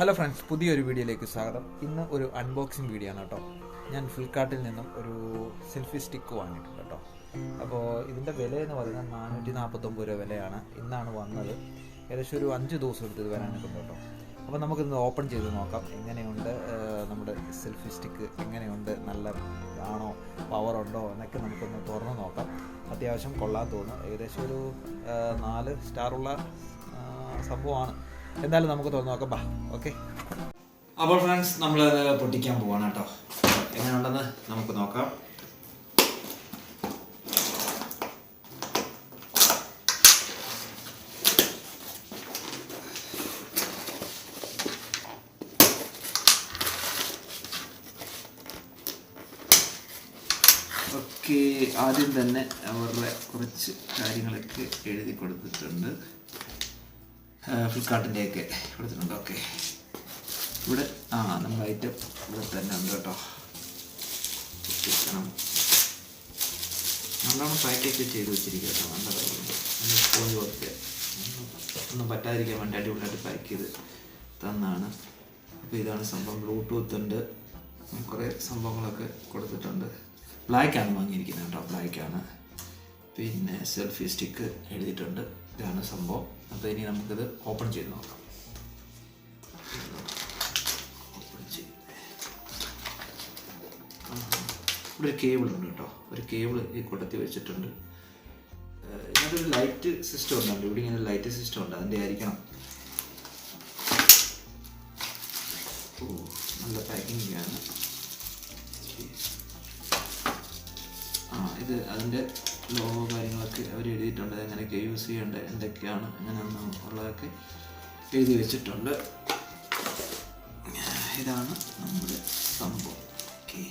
Hello friends പുതിയൊരു വീഡിയോയിലേക്ക് സ്വാഗതം. ഇന്ന് ഒരു അൺബോക്സിങ് വീഡിയോ ആണ് കേട്ടോ. ഞാൻ ഫ്ലിപ്കാർട്ടിൽ നിന്നും ഒരു സെൽഫി സ്റ്റിക്ക് വാങ്ങിയിട്ടുണ്ട് കേട്ടോ. അപ്പോൾ ഇതിന്റെ വില എന്ന് പറയുന്നത് നാനൂറ്റി നാൽപ്പത്തൊമ്പത് രൂപ വിലയാണ്. ഇന്നാണ് വന്നത്. ഏകദേശം ഒരു അഞ്ച് ദിവസം എടുത്ത് ഇത് വരാനൊക്കെ കേട്ടോ. അപ്പോൾ നമുക്കിന്ന് ഓപ്പൺ ചെയ്ത് നോക്കാം. എങ്ങനെയുണ്ട് നമ്മുടെ സെൽഫി സ്റ്റിക്ക് എങ്ങനെയുണ്ട്? നല്ല ആണോ? പവർ ഉണ്ടോ? എന്നൊക്കെ നമുക്കൊന്ന് തുറന്ന് നോക്കാം. അത്യാവശ്യം കൊള്ളാൻ തോന്നുന്നു ഏകദേശം ഒരു നാല് സ്റ്റാറുള്ള സംഭവമാണ്. എന്തായാലും നമുക്ക് തുറന്ന് നോക്കാം. ബാ ഓക്കെ. അപ്പോൾ ഫ്രണ്ട്സ് നമ്മൾ പൊട്ടിക്കാൻ പോവാണ് കേട്ടോ. എങ്ങനെയുണ്ടെന്ന് നമുക്ക് നോക്കാം. ഓക്കെ ആദ്യം തന്നെ അവരുടെ കുറച്ച് കാര്യങ്ങളൊക്കെ എഴുതി കൊടുത്തിട്ടുണ്ട്. ഫ്ലിപ്കാർട്ടിന്റെയൊക്കെ കൊടുത്തിട്ടുണ്ട്. ഓക്കെ. ഇവിടെ ആ നമ്മൾ ഐറ്റം ഇവിടെ തന്നെ ഉണ്ട് കേട്ടോ. എത്തിക്കണം നല്ലോണം പാക്കേജ് ചെയ്ത് വെച്ചിരിക്കുക കേട്ടോ. നല്ലതായിരുന്നു സ്പോഞ്ച് കുറച്ച് ഒന്നും പറ്റാതിരിക്കാൻ വേണ്ടി അടിപൊളിയായിട്ട് പാക്ക് ചെയ്ത് തന്നാണ്. അപ്പോൾ ഇതാണ് സംഭവം. ബ്ലൂടൂത്ത് ഉണ്ട്. കുറേ സംഭവങ്ങളൊക്കെ കൊടുത്തിട്ടുണ്ട്. ബ്ലാക്കാണ് വാങ്ങിയിരിക്കുന്നത് കേട്ടോ. ബ്ലാക്കാണ് പിന്നെ സെൽഫി സ്റ്റിക്ക് എഴുതിയിട്ടുണ്ട്. ഇതാണ് സംഭവം. അപ്പോൾ ഇനി നമുക്കിത് ഓപ്പൺ ചെയ്ത് നോക്കാം. ഇവിടെ ഒരു കേബിൾ ഉണ്ട് കേട്ടോ. ഒരു കേബിൾ ഈ കൂട്ടത്തിൽ വെച്ചിട്ടുണ്ട്. ഇതിനകത്തൊരു ലൈറ്റ് സിസ്റ്റം ഉണ്ട് ഇവിടെ ഇങ്ങനെ ലൈറ്റ് സിസ്റ്റം ഉണ്ട്. അതിന്റെ ആയിരിക്കണം. ഓ നല്ല പാക്കിംഗ് ആണ്. ആ ഇത് അതിന്റെ ലോഗോ കാര്യങ്ങളൊക്കെ അവർ എഴുതിയിട്ടുണ്ട് എങ്ങനെയൊക്കെ യൂസ് ചെയ്യേണ്ടത് എന്തൊക്കെയാണ് അങ്ങനെയൊന്നും ഉള്ളതൊക്കെ എഴുതി വെച്ചിട്ടുണ്ട്. ഇതാണ് നമ്മുടെ സംഭവം. ഓക്കെ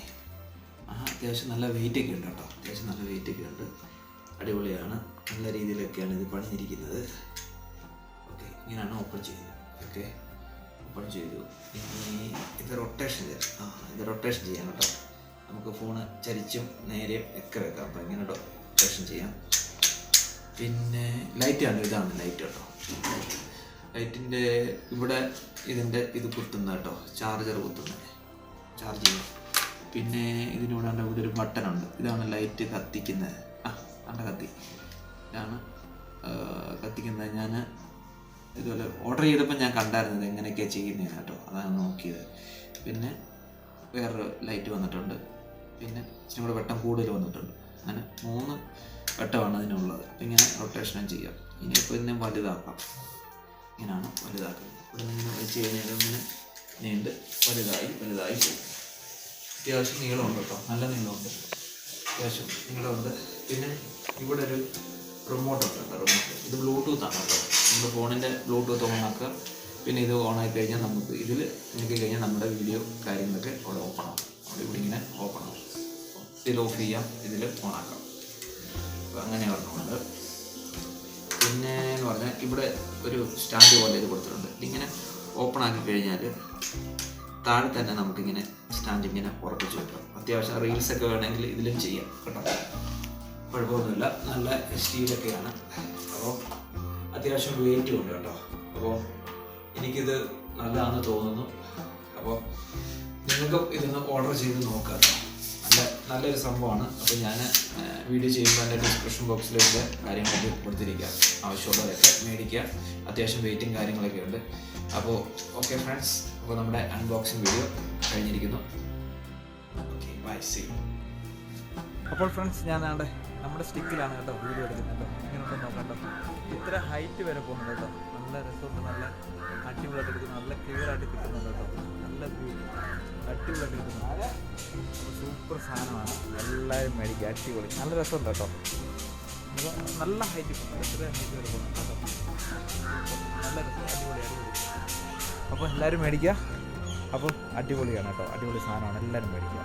ആ അത്യാവശ്യം നല്ല വെയിറ്റ് ഒക്കെ ഉണ്ട് കേട്ടോ. അത്യാവശ്യം നല്ല വെയിറ്റ് ഒക്കെ ഉണ്ട്. അടിപൊളിയാണ്. നല്ല രീതിയിലൊക്കെയാണ് ഇത് പണിഞ്ഞിരിക്കുന്നത്. ഓക്കെ ഇങ്ങനെയാണ് ഓപ്പൺ ചെയ്യുന്നത്. ഓക്കെ ഓപ്പൺ ചെയ്തു. ഇനി ഇത് റൊട്ടേഷൻ ചെയ്യാം. ആ ഇത് റൊട്ടേഷൻ ചെയ്യാം കേട്ടോ. നമുക്ക് ഫോണ് ചരിച്ചും നേരെയും ഒക്കെ വെക്കാം. അപ്പോൾ ഇങ്ങനെ റൊട്ടേഷൻ ചെയ്യാം. പിന്നെ ലൈറ്റ് ആണ് ഇതാണ് ലൈറ്റ് കേട്ടോ. ലൈറ്റിന്റെ ഇവിടെ ഇതിന്റെ ഇത് കുത്തുന്ന കേട്ടോ ചാർജർ കുത്തുന്നത് ചാർജ് ചെയ്യാം പിന്നെ ഇതിനൂടെ ഇവിടെ ഒരു ബട്ടണുണ്ട് ഇതാണ് ലൈറ്റ് കത്തിക്കുന്നത് ആ കണ്ട കത്തി. ഇതാണ് കത്തിക്കുന്നത് ഞാൻ ഇതുപോലെ ഓർഡർ ചെയ്തപ്പോൾ ഞാൻ കണ്ടായിരുന്നത് എങ്ങനെയൊക്കെയാണ് ചെയ്യുന്നത് കേട്ടോ. അതാണ് നോക്കിയത്. പിന്നെ വേറൊരു ലൈറ്റ് വന്നിട്ടുണ്ട്. പിന്നെ ഇച്ചിരി കൂടെ വെട്ടം കൂടുതൽ വന്നിട്ടുണ്ട്. അങ്ങനെ മൂന്ന് വെട്ടമാണ് അതിനുള്ളത്. അപ്പം ഇങ്ങനെ റൊട്ടേഷനും ചെയ്യാം. ഇനിയിപ്പോൾ ഇതിനെ വലുതാക്കാം. ഇങ്ങനെയാണ് വലുതാക്കുന്നത്. ഇവിടെ നിന്ന് വെച്ച് കഴിഞ്ഞാൽ ഇങ്ങനെ നീണ്ട് വലുതായി വലുതായി പോകും. അത്യാവശ്യം നീളമുണ്ട് കേട്ടോ. നല്ല നീളമുണ്ട്. അത്യാവശ്യം നീളമുണ്ട്. പിന്നെ ഇവിടെ ഒരു റിമോട്ട് ഉണ്ട് കേട്ടോ റിമോട്ട് ഇത് ബ്ലൂടൂത്ത് ആണ് കേട്ടോ. നമ്മുടെ ഫോണിന്റെ ബ്ലൂടൂത്ത് ഓൺ ആക്കുക. പിന്നെ ഇത് ഓൺ ആയി കഴിഞ്ഞാൽ നമുക്ക് ഇതിൽ ഞെക്കി കഴിഞ്ഞാൽ നമ്മുടെ വീഡിയോ കാര്യങ്ങളൊക്കെ അവിടെ ഓപ്പൺ ആവും. അവിടെ ഇവിടെ ഇങ്ങനെ ഓപ്പൺ ആവും. ഇതിൽ ഓഫ് ചെയ്യാം ഇതിൽ ഓൺ ആക്കാം അപ്പോൾ അങ്ങനെ പറഞ്ഞുകൊണ്ട് പിന്നെ എന്ന് പറഞ്ഞാൽ ഇവിടെ ഒരു സ്റ്റാൻഡ് പോലെ ഇത് കൊടുത്തിട്ടുണ്ട്. ഇതിങ്ങനെ ഓപ്പൺ ആക്കി കഴിഞ്ഞാൽ താഴെ തന്നെ നമുക്കിങ്ങനെ സ്റ്റാൻഡ് ഇങ്ങനെ ഉറപ്പിച്ച് വെക്കാം. അത്യാവശ്യം റീൽസ് ഒക്കെ വേണമെങ്കിൽ ഇതിലും ചെയ്യാം കേട്ടോ. കുഴപ്പമൊന്നുമില്ല. നല്ല സ്റ്റീലൊക്കെയാണ് അപ്പോൾ അത്യാവശ്യം വെയിറ്റും ഉണ്ട് കേട്ടോ. അപ്പോൾ എനിക്കിത് നല്ലതാണെന്ന് തോന്നുന്നു. അപ്പോൾ നിങ്ങൾക്കും ഇതൊന്ന് ഓർഡർ ചെയ്ത് നോക്കാം. നല്ല നല്ലൊരു സംഭവമാണ്. അപ്പോൾ ഞാൻ വീഡിയോ ചെയ്യുമ്പോൾ എന്റെ ഡിസ്ക്രിപ്ഷൻ ഇതിന്റെ കാര്യങ്ങളൊക്കെ കൊടുത്തിരിക്കുക ആവശ്യമുള്ളവരൊക്കെ മേടിക്കുക. അത്യാവശ്യം വെയിറ്റും കാര്യങ്ങളൊക്കെ ഉണ്ട്. അപ്പോൾ ഓക്കെ ഫ്രണ്ട്സ് അപ്പോൾ നമ്മുടെ അൺബോക്സിങ് വീഡിയോ കഴിഞ്ഞിരിക്കുന്നു. ഓക്കെ ബൈ സി അപ്പോൾ ഫ്രണ്ട്സ് ഞാൻ ആണ്ടെ നമ്മുടെ സ്റ്റിക്കിലാണ് കേട്ടോ വീഡിയോ എടുക്കുന്നത്. ഇങ്ങനെ ഉണ്ടോ നോക്കണ്ടോ. ഇത്ര ഹൈറ്റ് വരെ പോകുന്നുണ്ട് കേട്ടോ. നല്ല രസമുണ്ട് നല്ല അടിപൊളിയായിട്ട് എടുക്കുന്നു. നല്ല ക്ലിയർ ആയിട്ട് കിട്ടുന്നുണ്ട് കേട്ടോ. നല്ല കിട്ടുന്നുണ്ട് സൂപ്പർ സാധനമാണ്. എല്ലാവരും മേടിക്കുക. അടിപൊളി. നല്ല രസമുണ്ട് കേട്ടോ. നല്ല ഹൈറ്റ് എത്ര ഹൈറ്റ് വരെ നല്ല രസം. അടിപൊളി അടിപൊളി. അപ്പോൾ എല്ലാവരും മേടിക്കുക. അപ്പോൾ അടിപൊളിയാണ് കേട്ടോ. അടിപൊളി സാധനമാണ്. എല്ലാവരും മേടിക്കുക.